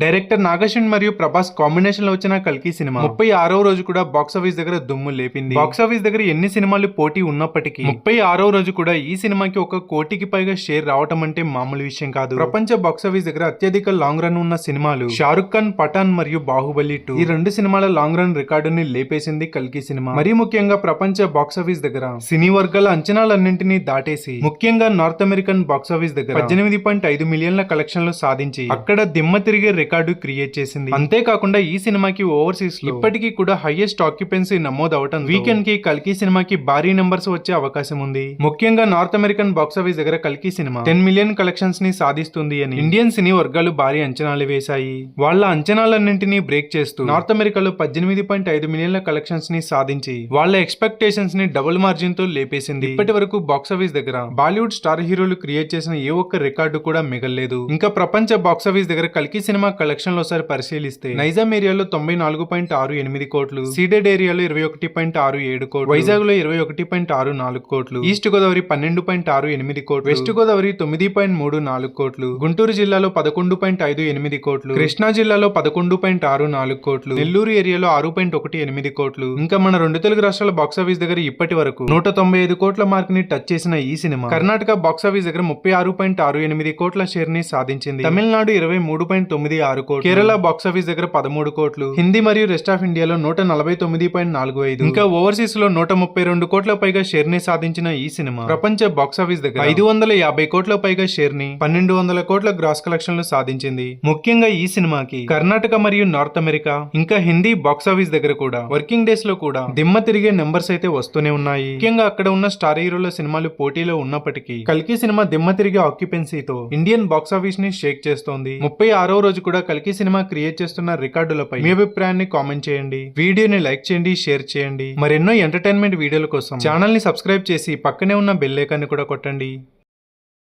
Director Nag Ashwin మరియు ప్రభాస్ కాంబినేషన్లో వచ్చిన కల్కి సినిమా. ముప్పై ఆరో రోజు కూడా బాక్స్ ఆఫీస్ దగ్గర దుమ్ము లేపింది. బాక్స్ ఆఫీస్ దగ్గర ఎన్ని సినిమాలు పోటీ ఉన్నప్పటికీ ముప్పై ఆరో రోజు కూడా ఈ సినిమాకి ఒక కోటికి పైగా షేర్ రావటం అంటే మామూలు విషయం కాదు. ప్రపంచ బాక్స్ ఆఫీస్ దగ్గర అత్యధిక లాంగ్ రన్ ఉన్న సినిమాలు షారుఖ్ ఖాన్ పఠాన్ మరియు బాహుబలి టూ ఈ రెండు సినిమాల లాంగ్ రన్ రికార్డుని లేపేసింది కల్కి సినిమా. మరీ ముఖ్యంగా ప్రపంచ బాక్స్ ఆఫీస్ దగ్గర. సినీ వర్గాల అంచనాలన్నింటినీ దాటేసి ముఖ్యంగా నార్త్ అమెరికన్ బాక్స్ ఆఫీస్ దగ్గర పద్దెనిమిది పాయింట్ ఐదు మిలియన్ల కలెక్షన్లు సాధించి అక్కడ దిమ్మ తిరిగే రికార్డు క్రియేట్ చేసింది. అంతేకాకుండా ఈ సినిమాకి ఓవర్సీస్ ఇప్పటికీ కూడా హైయెస్ట్ ఆక్యుపెన్సీ నమోదవటం వీకెండ్కి కల్కి సినిమాకి భారీ నెంబర్స్ వచ్చే అవకాశం ఉంది. ముఖ్యంగా నార్త్ అమెరికన్ బాక్స్ ఆఫీస్ దగ్గర కల్కి సినిమా. టెన్ మిలియన్ కలెక్షన్స్ని సాధిస్తుంది అని ఇండియన్ సినీ వర్గాలు భారీ అంచనాలు వేశాయి. వాళ్ళ అంచనాలన్నింటినీ బ్రేక్ చేస్తూ నార్త్ అమెరికాలో పద్దెనిమిది పాయింట్ ఐదు మిలియన్ల కలెక్షన్స్ని సాధించి వాళ్ళ ఎక్స్పెక్టేషన్స్ని డబుల్ మార్జిన్తో లేపేసింది. ఇప్పటి వరకు బాక్స్ ఆఫీస్ దగ్గర బాలీవుడ్ స్టార్ హీరోలు క్రియేట్ చేసిన ఏ ఒక్క రికార్డు కూడా మిగల్లేదు. ఇంకా ప్రపంచ బాక్స్ ఆఫీస్ దగ్గర కల్కి సినిమా కలెక్షన్లో ఒకసారి పరిశీలిస్తే నైజాం ఏరియాలో తొంభై నాలుగు పాయింట్ ఆరు ఎనిమిది కోట్లు సీడెడ్ ఏరియాలో ఇరవై ఒకటి పాయింట్ ఆరు ఏడు కోట్లు వైజాగ్లో ఇరవై ఒకటి పాయింట్ ఆరు నాలుగు కోట్లు ఈస్ట్ గోదావరి పన్నెండు పాయింట్ ఆరు ఎనిమిది కోట్లు వెస్ట్ గోదావరి తొమ్మిది పాయింట్ మూడు నాలుగు కోట్లు గుంటూరు జిల్లాలో పదకొండు పాయింట్ ఐదు ఎనిమిది కోట్లు కృష్ణా జిల్లాలో పదకొండు పాయింట్ ఆరు నాలుగు కోట్లు నెల్లూరు ఏరియాలో ఆరు పాయింట్ ఒకటి ఎనిమిది కోట్లు. ఇంకా మన రెండు తెలుగు రాష్ట్రాల బాక్స్ ఆఫీస్ దగ్గర ఇప్పటి వరకు నూట తొంభై ఐదు కోట్ల మార్క్ని టచ్ చేసిన ఈ సినిమా కర్ణాటక బాక్స్ ఆఫీస్ దగ్గర ముప్పై ఆరు పాయింట్ ఆరు ఎనిమిది కోట్ల షేర్ని సాధించింది. తమిళనాడు ఇరవై మూడు పాయింట్ తొమ్మిది ఆరు కోట్లు. కేరళ బాక్స్ ఆఫీస్ దగ్గర పదమూడు కోట్లు. హిందీ మరియు రెస్ట్ ఆఫ్ ఇండియాలో నూట నలభై తొమ్మిది పాయింట్ నాలుగు ఐదు. ఇంకా ఓవర్సీస్లో నూట ముప్పై రెండు కోట్ల పైగా షేర్ని సాధించిన ఈ సినిమా. ప్రపంచ బాక్స్ ఆఫీస్ దగ్గర ఐదు వందల యాభై కోట్ల పైగా షేర్ని పన్నెండు వందల కోట్ల గ్రాస్ కలెక్షన్లు సాధించింది. ముఖ్యంగా ఈ సినిమాకి కర్ణాటక మరియు నార్త్ అమెరికా ఇంకా హిందీ బాక్స్ ఆఫీస్ దగ్గర కూడా వర్కింగ్ డేస్లో కూడా దిమ్మ తిరిగే నెంబర్స్ అయితే వస్తూనే ఉన్నాయి. ముఖ్యంగా అక్కడ ఉన్న స్టార్ హీరోల సినిమాలు పోటీలో ఉన్నప్పటికీ కల్కి సినిమా దిమ్మ తిరిగే ఆక్యుపెన్సీతో ఇండియన్ బాక్స్ ఆఫీస్ని షేక్ చేస్తోంది. ముప్పై ఆరో రోజు కూడా కల్కి సినిమా క్రియేట్ చేస్తున్న రికార్డులపై మీ అభిప్రాయాన్ని కామెంట్ చేయండి. వీడియోని లైక్ చేయండి షేర్ చేయండి. మరెన్నో ఎంటర్టైన్మెంట్ వీడియోల కోసం ఛానల్ని సబ్స్క్రైబ్ చేసి పక్కనే ఉన్న బెల్ ఐకాన్ని కూడా కొట్టండి.